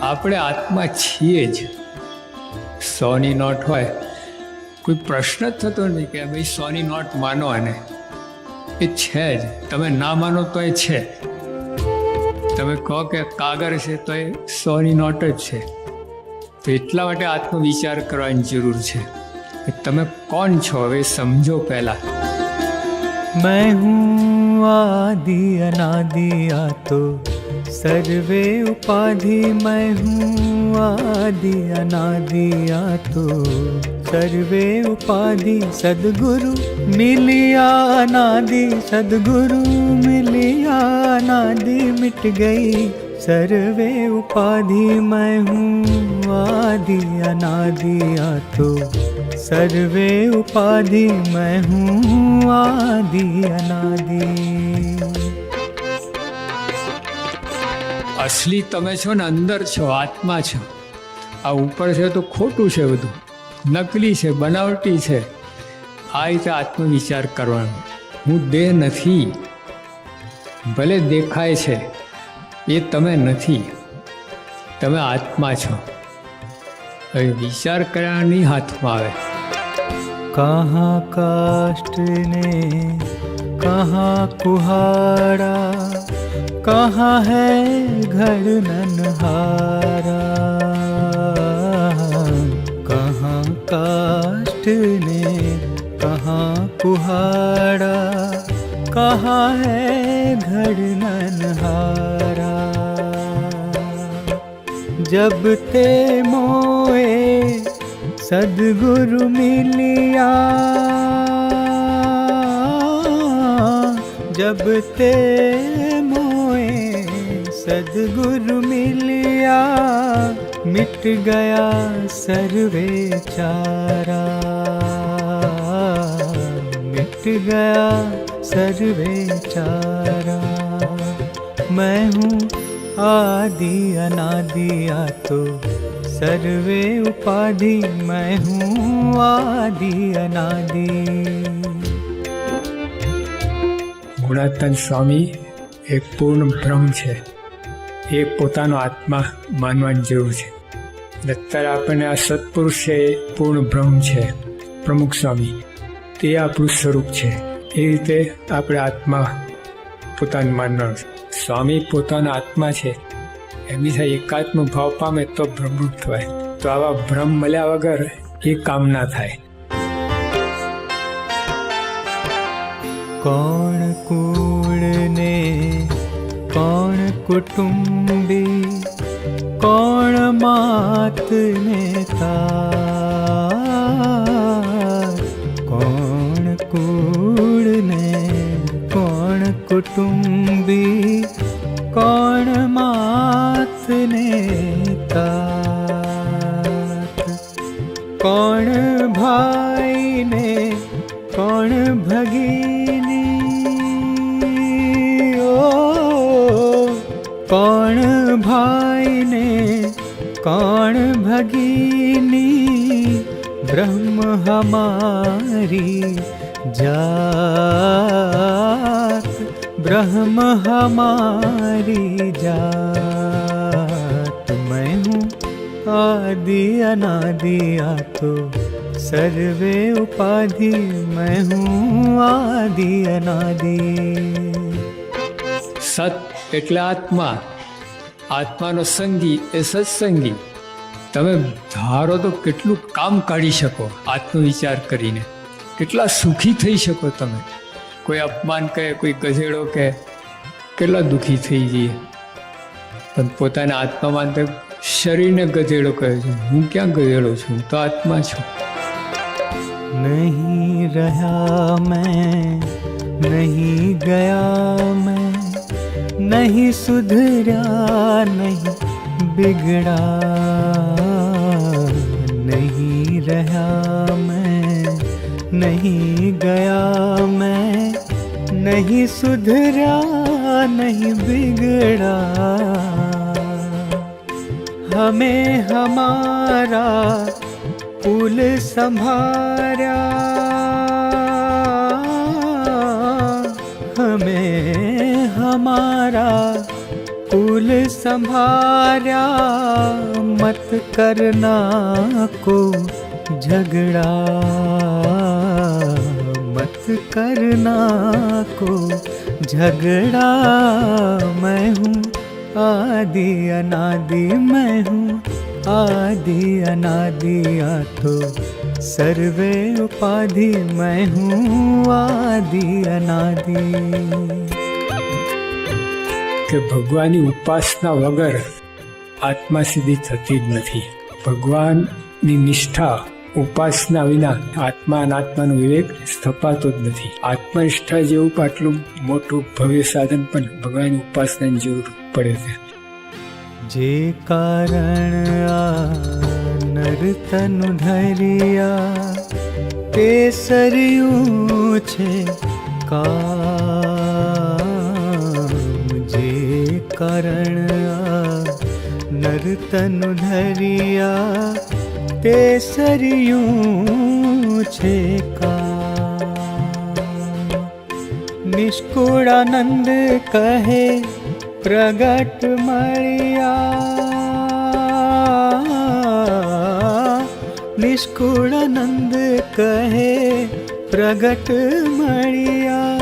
આપણે આત્મા છીએ જ. સોની નોટ હોય, કોઈ પ્રશ્ન જ થતો નહીં કે ભાઈ સોની નોટ માનો અને એ છે જ. તમે ના માનો તો એ છે. તમે કહો કે કાગર છે તો એ સોની નોટ જ છે. તો એટલા માટે આત્મવિચાર કરવાની જરૂર છે. કે તમે કોણ છો હવે સમજો પહેલાં. મેં હું આદિ અનાદિ આ તો सर्वे उपाधि मैं हूँ आदि अनादि आतो सर्वे उपाधि सदगुरु मिलिया अनादि सदगुरु मिलिया अनादि मिट गई सर्वे उपाधि मैं हूँ आदि अनादि आतो सर्वे उपाधि मैं हूँ आदि अनादि અસલી તમે છો ને અંદર છો, આત્મા છો. આ ઉપર છે તો ખોટું છે બધું. નકલી છે, બનાવટી છે. આ રીતે આત્મવિચાર કરવાનો. હું દેહ નથી. ભલે દેખાય છે, એ તમે નથી. તમે આત્મા છો. હવે વિચાર કરવાની હાથમાં આવે. કહા કાષ્ટને, કહા કુહાડા कहाँ है घर ननहारा कहाँ काष्ट ने कहाँ कुहाड़ा? कहाँ है घर ननहारा जब ते मोए सदगुरु मिलिया जब ते मोए सदगुरु मिलिया मिट गया सर्वे चारा मिट गया सर्वे चारा मैं हूँ आदि अनादि आतो सर्वे उपाधि मैं हूँ आदि अनादि ગુણાતન સ્વામી એક પૂર્ણ બ્રહ્મ છે. એ પોતાનો આત્મા માનવાની જરૂર છે. અત્યારે આપણને આ સત્પુરુષ છે એ પૂર્ણ બ્રહ્મ છે, પ્રમુખ સ્વામી. તે આપણું સ્વરૂપ છે. એ રીતે આપણે આત્મા પોતાને માનવાનું સ્વામી પોતાનો આત્મા છે. એમની સાથે એકાત્મ ભાવ પામે તો ભ્રમરૂપ થવાય. તો આવા ભ્રમ મળ્યા વગર એ કામ ના થાય. કોણ કૂળને કોણ કુટુંબી કોણ માતને તાર? કોણ કૂળને કોણ કુટુંબી कौन भगिनी ब्रह्म हमारी जात ब्रह्म हमारी जात मैं हूँ आदि अनादि आतो सर्वे उपाधि मैं हूँ आदि अनादि સત એટલે આત્મા આત્માનો સંગી એ સત્સંગી. તમે ધારો તો કેટલું કામ કાઢી શકો આત્મવિચાર કરીને. કેટલા સુખી થઈ શકો તમે. કોઈ અપમાન કહે, કોઈ ગઝેડો કહે, કેટલા દુઃખી થઈ જઈએ. પણ પોતાના આત્મામાં તો શરીરને ગધેડો કહે છે. હું ક્યાં ગધેડો છું? તો આત્મા છું. નહીં રહ્યા મેં, નહીં ગયા મેં. नहीं सुधरा नहीं बिगड़ा नहीं रहा मैं नहीं गया मैं नहीं सुधरा नहीं बिगड़ा हमें हमारा कुल संभारा हमारा कुल संभारा मत करना को झगड़ा मत करना को झगड़ा मैं हूँ आदि अनादि मैं हूँ आदि अनादि आ तो सर्वे उपाधि मैं हूँ आदि अनादि કે ભગવાનની ઉપાસના વગર આત્મા સિદ્ધિ થતી જ નથી. ભગવાનની નિષ્ઠા ઉપાસના વિના આત્મા અનાત્માનો વિવેક સ્થપાતો જ નથી. આત્મનિષ્ઠા જેવું આટલું મોટું ભવ્ય સાધન પણ ભગવાનની ઉપાસનાની જરૂર પડે છે. જે કારણ નર્તન ધરિયા, તે સરયું છે કામ કારણ નર્તન ધરિયા તે સરિયું છે કા નિષ્કુળાનંદ કહે પ્રગટ મળ્યા નિષ્કુળાનંદ કહે પ્રગટ મળ્યા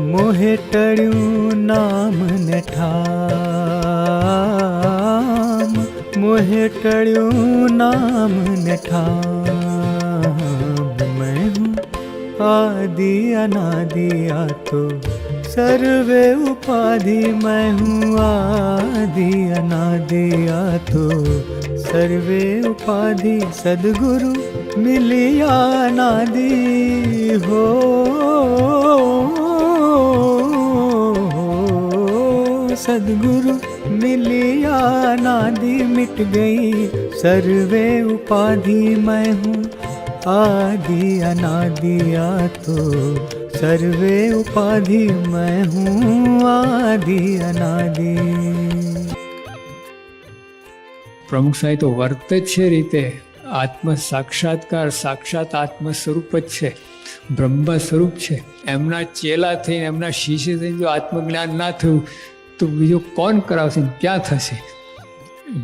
મોહે ટળ્યું નામ ને ઠામ. મોહે ટળ્યું નામ ને ઠામ. મેં હું આદિ અનાદિ આ તો સર્વે ઉપાધિ. મેં હું આદિ અનાદિ આ તો સર્વે ઉપાધિ. સદગુરુ મિલિયા નાદી હો. सदगुरु मिलिया अनादि मिट गई सर्वे उपाधि मैं हूँ आदि अनादि आ तो सर्वे उपाधि मैं हूँ आदि अनादि પ્રમુખ સાહેબ તો વર્ત જ છે રીતે આત્મ સાક્ષાત્કાર સાક્ષાત આત્મ સ્વરૂપ જ છે બ્રહ્મ સ્વરૂપ છે એમના ચેલા થઈને એમના શિષ્ય થઈને જો આત્મજ્ઞાન ના થયું તો બીજો કોણ કરાવશે ક્યાં થશે?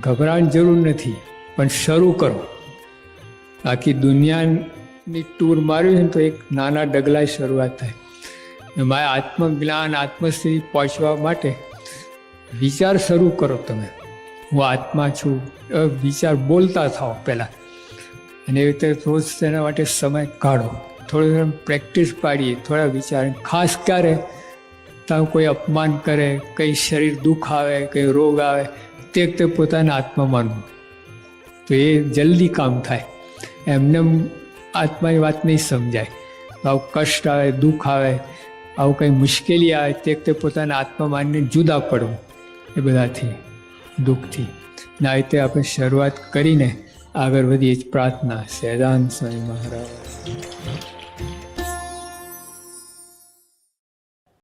ગભરાણ જરૂર નથી, પણ શરૂ કરો. આખી દુનિયાની ટૂર મારવી ને તો એક નાના ડગલા શરૂઆત થાય. એમાં આત્મજ્ઞાન, આત્મસ્થિતિ પહોંચવા માટે વિચાર શરૂ કરો તમે. હું આત્મા છું વિચાર બોલતા થાઓ પહેલાં. અને એવી રીતે રોજ તેના માટે સમય કાઢો. થોડી પ્રેક્ટિસ પાડીએ, થોડા વિચાર. ખાસ ક્યારે? તારું કોઈ અપમાન કરે, કંઈ શરીર દુઃખ આવે, કંઈ રોગ આવે, તે વખતે પોતાના આત્મા માનવું તો એ જલ્દી કામ થાય. એમને આત્માની વાત નહીં સમજાય. આવું કષ્ટ આવે, દુઃખ આવે, આવું કંઈ મુશ્કેલી આવે, તે વખતે પોતાના આત્મા માનીને જુદા પડવું. એ બધાથી, દુઃખથી. ના રીતે આપણે શરૂઆત કરીને આગળ વધીએ જ પ્રાર્થના. સહેદાન સ્વામી મહારાજ.